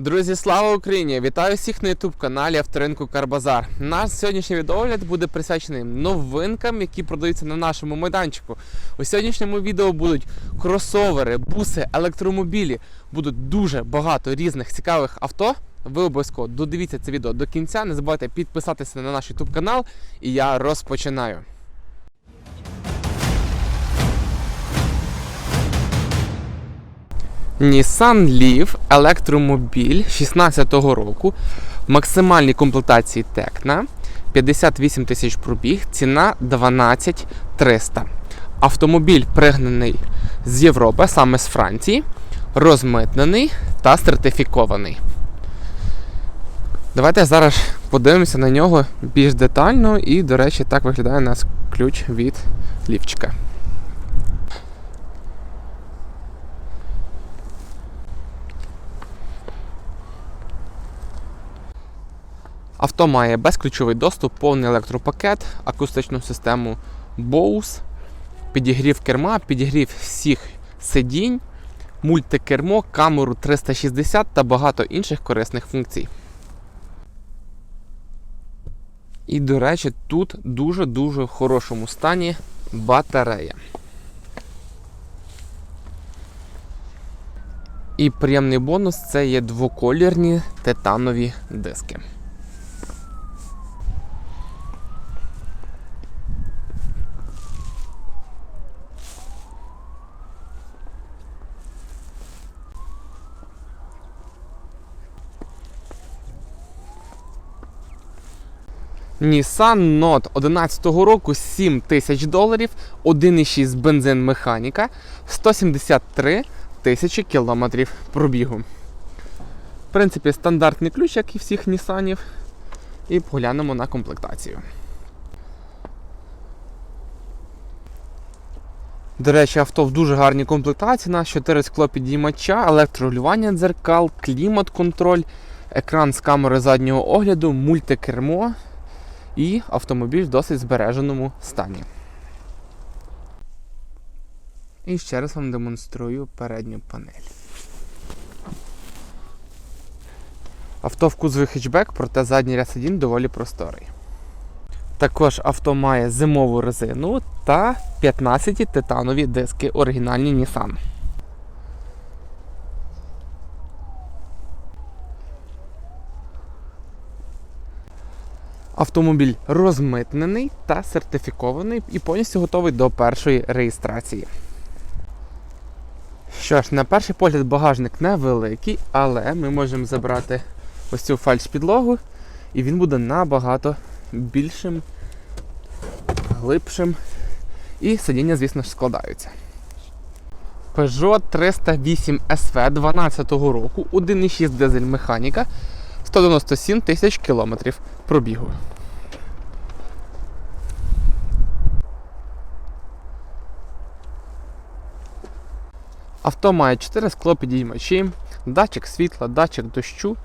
Друзі, слава Україні! Вітаю всіх на youtube каналі Авторинку Карбазар. Наш сьогоднішній відеогляд буде присвячений новинкам, які продаються на нашому майданчику. У сьогоднішньому відео будуть кросовери, буси, електромобілі. Будуть дуже багато різних цікавих авто. Ви обов'язково додивіться це відео до кінця. Не забувайте підписатися на наш youtube канал. І я розпочинаю. Nissan Leaf електромобіль 16-го року в максимальній комплектації Tecna 58 тисяч пробіг, ціна 12 300. Автомобіль пригнаний з Європи, саме з Франції, розмитнений та сертифікований. Давайте зараз подивимося на нього більш детально і, до речі, так виглядає у нас ключ від лівчика. Авто має безключовий доступ, повний електропакет, акустичну систему Bose, підігрів керма, підігрів всіх сидінь, мультикермо, камеру 360 та багато інших корисних функцій. І, до речі, тут дуже-дуже в хорошому стані батарея. І приємний бонус це є двоколірні титанові диски. Nissan Note 11 року 7 тисяч доларів, 1,6 бензин механіка, 173 тисячі кілометрів пробігу. В принципі, стандартний ключ, як і всіх Нісанів. І поглянемо на комплектацію. До речі, авто в дуже гарній комплектації. На 4 склопідіймача, електролювання дзеркал, клімат-контроль, екран з камери заднього огляду, мультикермо і автомобіль в досить збереженому стані. І ще раз вам демонструю передню панель. Авто в кузові хетчбек, проте задній ряд сидінь доволі просторий. Також авто має зимову резину та 15 титанові диски оригінальні Nissan. Автомобіль розмитнений та сертифікований і повністю готовий до першої реєстрації. Що ж, на перший погляд багажник невеликий, але ми можемо забрати ось цю фальш-підлогу, і він буде набагато більшим, глибшим. І сидіння, звісно ж, складаються. Peugeot 308 SV 12 року, 1,6 дизель механіка, 197 тисяч кілометрів пробігу. Авто має 4 склопідіймачі, датчик світла, датчик дощу,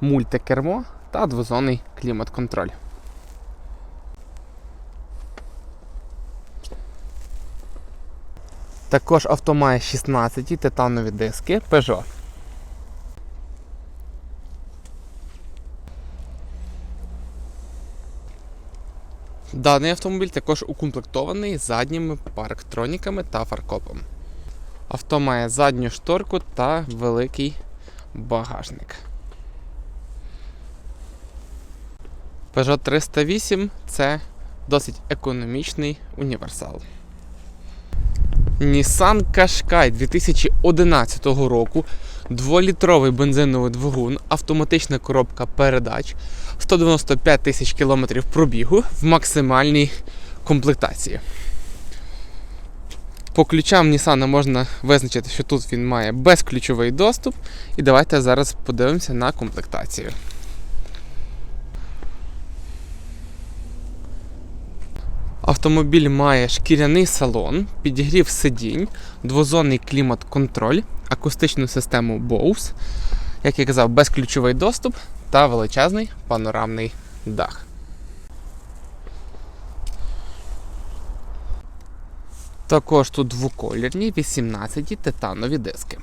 мультикермо та двозонний клімат-контроль. Також авто має 16 титанові диски Peugeot. Даний автомобіль також укомплектований задніми парктроніками та фаркопом. Авто має задню шторку та великий багажник. Peugeot 308 це досить економічний універсал. Nissan Qashqai 2011 року, 2-літровий бензиновий двигун, автоматична коробка передач, 195 тисяч кілометрів пробігу в максимальній комплектації. По ключам Nissan можна визначити, що тут він має безключовий доступ. І давайте зараз подивимося на комплектацію. Автомобіль має шкіряний салон, підігрів сидінь, двозонний клімат-контроль, акустичну систему Bose, як я казав, безключовий доступ та величезний панорамний дах. Також тут двоколірні 18 титанові диски.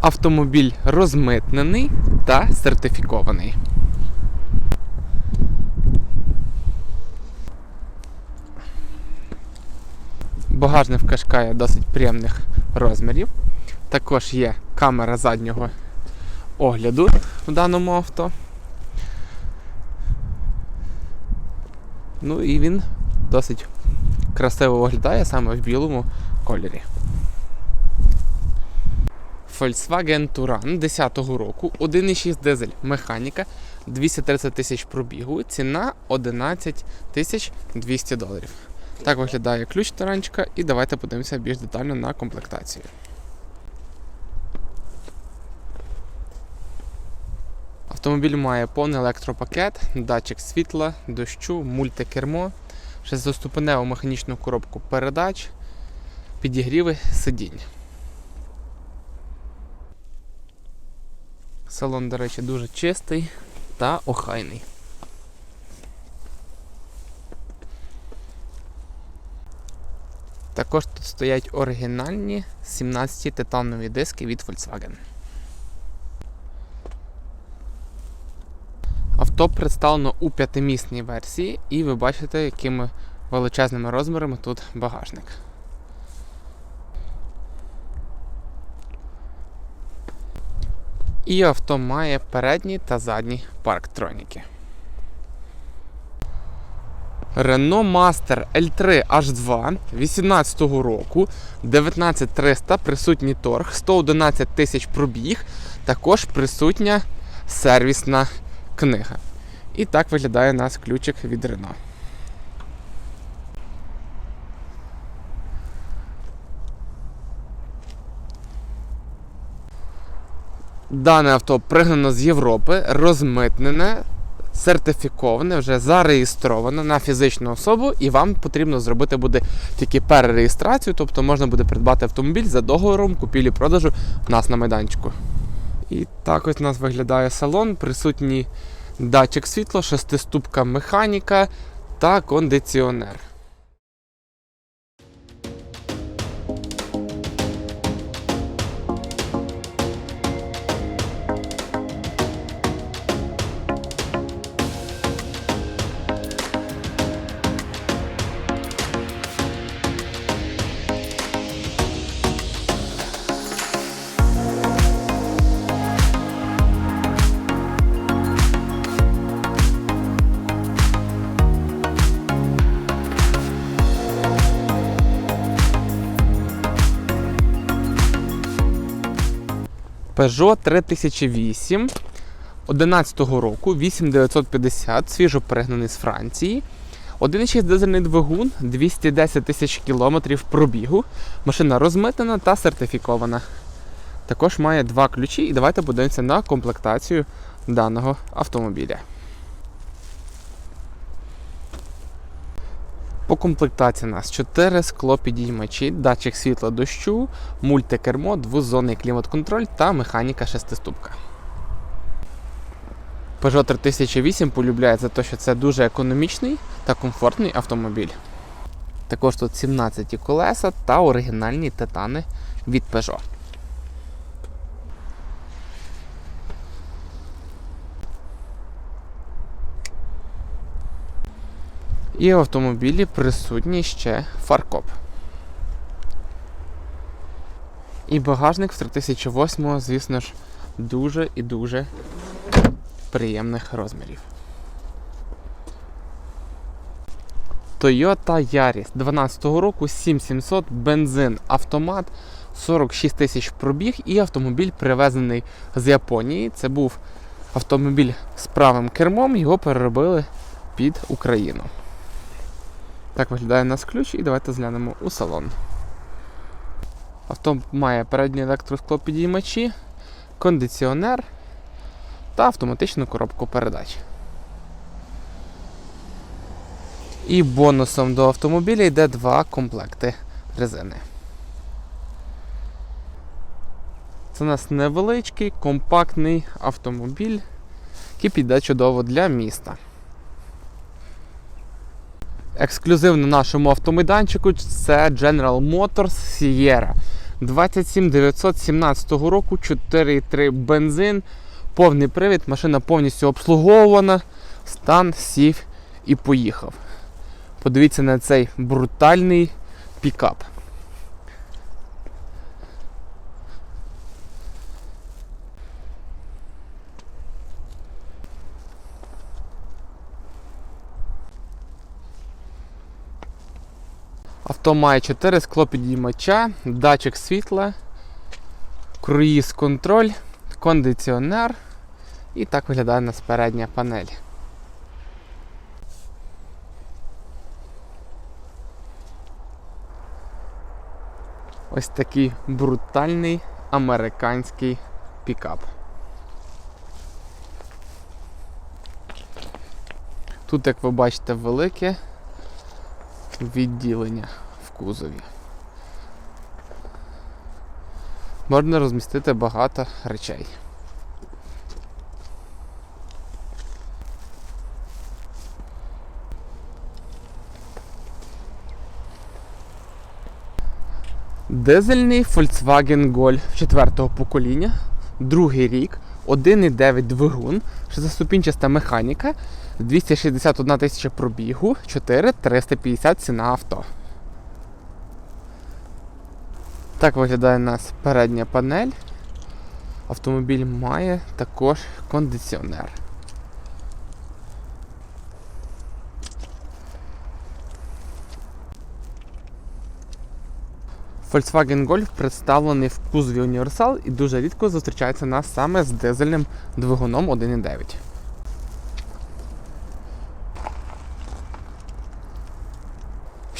Автомобіль розмитнений та сертифікований. Багажник в Кашкая досить приємних розмірів. Також є камера заднього огляду в даному авто. Ну і він досить красиво виглядає саме в білому кольорі. Volkswagen Touran 10-го року, 1,6 дизель, механіка, 230 тисяч пробігу, ціна 11 тисяч 200 доларів. Так виглядає ключ таранчика, і давайте подивимося більш детально на комплектацію. Автомобіль має повний електропакет, датчик світла, дощу, мультикермо, шестиступеневу механічну коробку передач, підігріви сидінь. Салон, до речі, дуже чистий та охайний. Також тут стоять оригінальні 17 титанові диски від Volkswagen. Авто представлено у п'ятимісній версії, і ви бачите, якими величезними розмірами тут багажник. І авто має передні та задні парктроніки. Renault Master L3 H2 18 року, 19300 присутній торг, 111 тисяч пробіг, також присутня сервісна книга. І так виглядає у нас ключик від Renault. Дане авто пригнано з Європи, розмитнене, сертифіковане, вже зареєстроване на фізичну особу, і вам потрібно зробити буде тільки перереєстрацію, тобто можна буде придбати автомобіль за договором купівлі-продажу в нас на майданчику. І так ось у нас виглядає салон, присутній датчик світла, шестиступка механіка та кондиціонер. Peugeot 3008 11 року, 8950, свіжо перегнаний з Франції. 1,6 дизельний двигун, 210 тисяч кілометрів пробігу. Машина розмитнена та сертифікована. Також має два ключі, і давайте подивимося на комплектацію даного автомобіля. По комплектації у нас 4 склопідіймачі, датчик світла дощу, мультикермо, двозонний клімат-контроль та механіка шестиступка. Peugeot 3008 полюбляє за те, що це дуже економічний та комфортний автомобіль. Також тут 17 колеса та оригінальні титани від Peugeot. І в автомобілі присутній ще фаркоп. І багажник з 3008, звісно ж, дуже і дуже приємних розмірів. Toyota Yaris 12 року 7700 бензин автомат 46 тисяч пробіг і автомобіль привезений з Японії. Це був автомобіль з правим кермом, його переробили під Україну. Так виглядає у нас ключ, і давайте зглянемо у салон. Авто має передні електросклопідіймачі, кондиціонер та автоматичну коробку передач. І бонусом до автомобіля йде два комплекти резини. Це у нас невеличкий, компактний автомобіль, який піде чудово для міста. Ексклюзив на нашому автомайданчику це General Motors Sierra. 27 917 року, 4,3 бензин, повний привід, машина повністю обслуговувана, стан сів і поїхав. Подивіться на цей брутальний пікап. Авто має 4 склопідіймача, датчик світла, круїз контроль, кондиціонер і так виглядає у нас передня панель. Ось такий брутальний американський пікап. Тут, як ви бачите, велике відділення в кузові. Можна розмістити багато речей. Дизельний Volkswagen Golf 4-го покоління, другий рік, 1,9 двигун, шестиступінчаста механіка, 261 тисяча пробігу, 4350 ціна авто. Так виглядає у нас передня панель. Автомобіль має також кондиціонер. Volkswagen Golf представлений в кузові універсал і дуже рідко зустрічається нас саме з дизельним двигуном 1.9.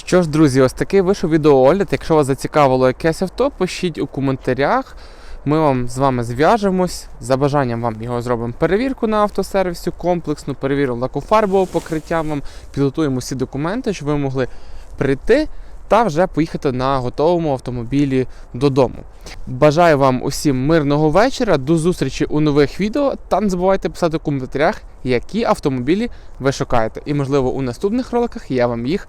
Що ж, друзі, ось такий вийшов відеоогляд. Якщо вас зацікавило якесь авто, пишіть у коментарях. Ми вам з вами зв'яжемось. За бажанням вам його зробимо перевірку на автосервісі, комплексну, перевіримо лакофарбове покриття вам, підготуємо всі документи, щоб ви могли прийти та вже поїхати на готовому автомобілі додому. Бажаю вам усім мирного вечора, до зустрічі у нових відео. Та не забувайте писати в коментарях, які автомобілі ви шукаєте. І, можливо, у наступних роликах я вам їх